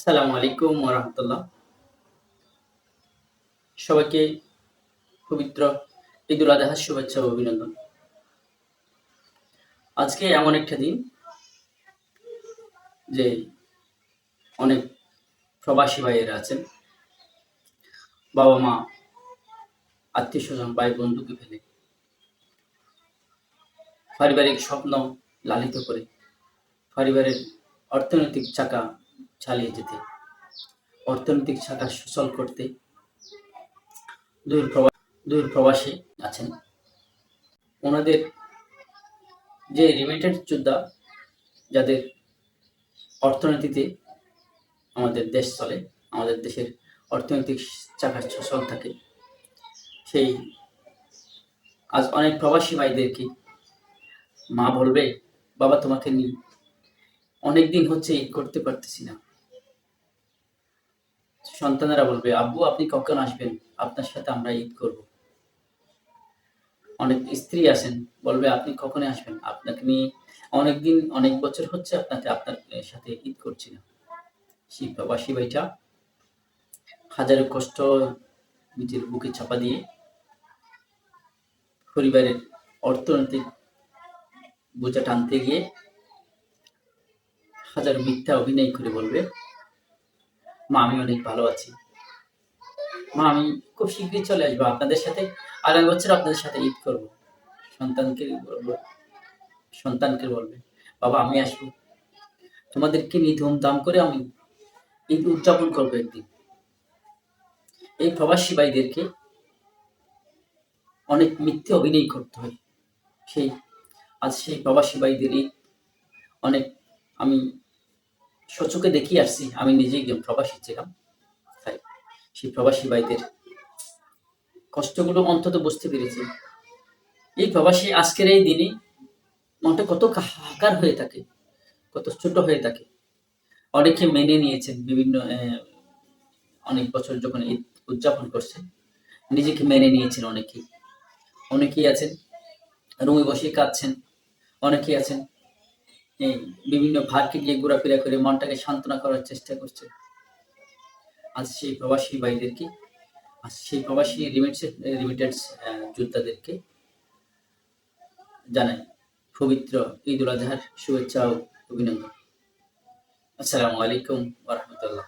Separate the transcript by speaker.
Speaker 1: আসসালামু আলাইকুম ওরহামতুল্লাহ সবাইকে পবিত্র ঈদুল আজহার শুভেচ্ছা ও অভিনন্দন। আজকে এমন একটা দিন যে অনেক প্রবাসী ভাইয়েরা আছেন। বাবা মা আত্মীয় স্বজন ভাই বন্ধুকে ফেলে পারিবারিক স্বপ্ন লালিত করে, পরিবারের অর্থনৈতিক চাকা চালিয়ে যেতে, অর্থনৈতিক চাকা সচল করতে দূর প্রবাস দূর প্রবাসী আছেন। ওনাদের যে রিমিটেড যোদ্ধা, যাদের অর্থনীতিতে আমাদের দেশ চলে, আমাদের দেশের অর্থনৈতিক চাকা সচল থাকে, সেই আজ অনেক প্রবাসী ভাইদেরকে মা বলবে, বাবা, তোমাকে নিয়ে অনেক দিন হচ্ছে ঈদ করতে পারতেছি না। সন্তানেরা বলবে, আব্বু, আপনি কখন আসবেন? আপনার সাথে আমরা ঈদ করব। অনেক স্ত্রী আছেন, বলবে, আপনি কখন আসবেন? আপনাকে নিয়ে অনেক দিন অনেক বছর হচ্ছে আপনাকে আপনার সাথে ঈদ করছি না। সেই প্রবাসী ভাইটা, হাজারো কষ্ট নিজের বুকে চাপা দিয়ে পরিবারের অর্থনৈতিক বোঝা টানতে গিয়ে হাজার মিথ্যা অভিনয় করে বলবে মা, আমি অনেক ভালো আছি। মা, আমি খুব শীঘ্রই চলে আসব আপনাদের সাথে। আগামী বছর আপনাদের সাথে ঈদ করব। সন্তানকে বলব, সন্তানকে বলবে, বাবা, আমি আসব। তোমাদেরকে নিয়ে ধুমধাম করে আমি ঈদ উদযাপন করব একদিন। এই প্রবাসী ভাইদেরকে অনেক মিথ্যে অভিনয় করতে হয়। সেই, আজ সেই প্রবাসী ভাইদের ঈদ অনেক আমি সচকে দেখিয়ে আসছি। আমি নিজে একজন প্রবাসী ছিলাম। তাই সেই প্রবাসী ভাইদের কষ্টগুলো অন্তত বুঝতে পেরেছি। এই প্রবাসী আজকের এই দিনে মনটা কত হাহাকার হয়ে থাকে, কত ছোট হয়ে থাকে। অনেকে মেনে নিয়েছেন বিভিন্ন অনেক বছর যখন ঈদ উদযাপন করছেন, নিজেকে মেনে নিয়েছেন অনেকেই। অনেকেই আছেন, রুমে বসে কাঁদছেন, অনেকেই আছেন বিভিন্ন ভারকে গিয়ে ঘোরাফেরা করে মনটাকে সান্ত্বনা করার চেষ্টা করছে। আজ সেই প্রবাসী ভাইদেরকে, আজ সেই প্রবাসী রিমিটেন্স যোদ্ধাদেরকে জানাই পবিত্র ঈদ উল আজহার শুভেচ্ছা ও অভিনন্দন। আসসালামু আলাইকুম ওরহমতুল্লাহ